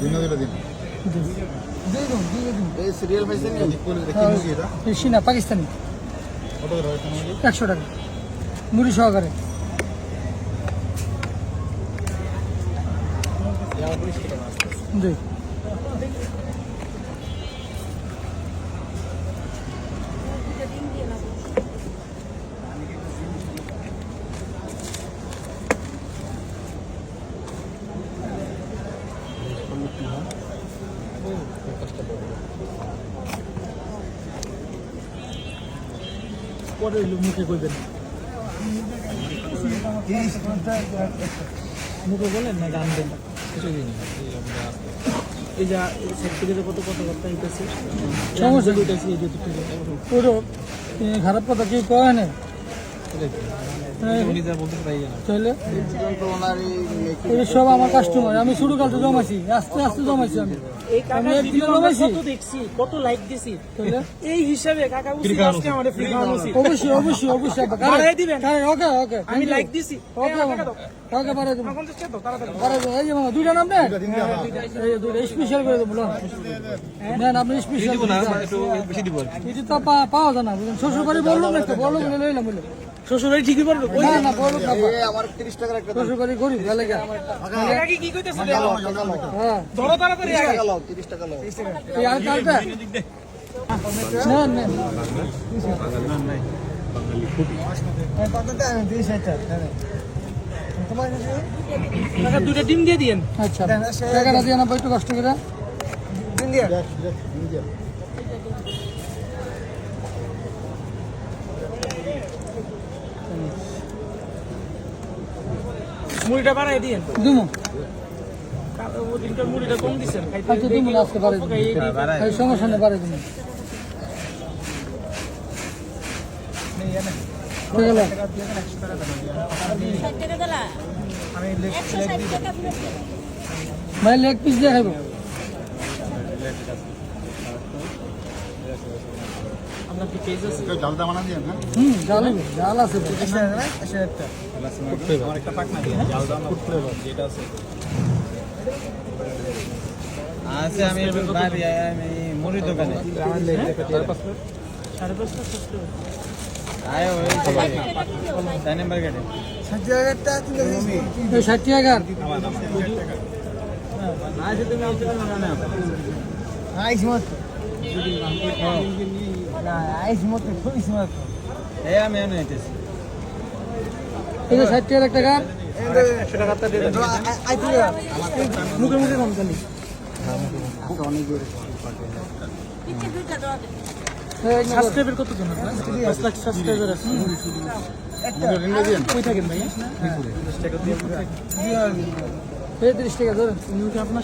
দিন দিন। এই সিরিয়াল সিনা পাকিস্তানি একশো টাকা। মুড়ি সহকারে। জি পরে মুখে কইবেন মুখে বলেন না গান দেন। এই যা সার্টিফিকেটের কত কত কথা হইতেছে সমস্যা হইতেছে এই যে খারাপ কথা কি কয় না তাহলে? সব আমার কাস্টমার আমি শুরু কালতে জমাইছি আস্তে আস্তে জমাইছি আমি। এই আমি ভিডিও কত দেখছি কত লাইক দিছি। এই হিসাবে কাকা উচিত আজকে আমাদের ফ্রি খাওয়ানো উচিত অবশ্যই অবশ্যই অবশ্যই বাড়াই দিবেন। ওকে ওকে আমি লাইক দিছি। ওকে ওকে বাড়াই দেবো পঞ্চাশ টাকা দাও, তাড়াতাড়ি। বাড়াই দেবো এই যে মামা দুইটা নাম নেন দিন এই দুইটা স্পেশাল করে দেবো লোন। নেন আপনি স্পেশাল এটি তো পাওয়া যায় না শ্বশুর বাড়ি বলল না তো বলল লইলাম বলে শ্বশুর বাড়ি ঠিকই পারবে না না বলল না। এই আমার 30 টাকার একটা শ্বশুর বাড়ি গরিব গেলে গা কাকা কি কইতেছে হ্যাঁ। ধরো তাড়াতাড়ি আগে। টাকা লাও 30 টাকা লাও। এই আর কালটা নেন নেন কাকা দুটো ডিম দিয়ে দিয়েন। আচ্ছা। টাকাটা দিয়ে না একটু কষ্ট করে। দিয়ে। দিয়ে। মুড়িটা বাড়াই দিয়েন। দুমো। মুড়িটা কম দিছেন আচ্ছা দুমো আজকে বাড়াই দিন সমস্যা নেই বাড়াই দিন ভাই লেগ পিস দিয়ে খাইব। আপনার কি পেজ আছে? কেউ বানা দিয়ে না? হুম জাল হইবে, জাল আছে। তো। আমার একটা। পাক না দিয়ে জালদা ফুড ফ্লেভার যেটা আছে। আছে আমি বাড়ি আমি মুড়ি দোকানে। সাড়ে পাঁচটা আয় ওই চার নম্বর গেটে। ষাট টাকা তুমি আসতে পারো না আইস মত ষাট টাকার একটা গান মুখে মুখে কম খালি সাবস্ক্রাইবার কত জন আপনার পাঁচ লাখ সাবস্ক্রাইবার আছে রিঙ্গে দিয়ে কই থাকেন ভাই এই তিরিশ টাকা ধরেন নিউকে আপনার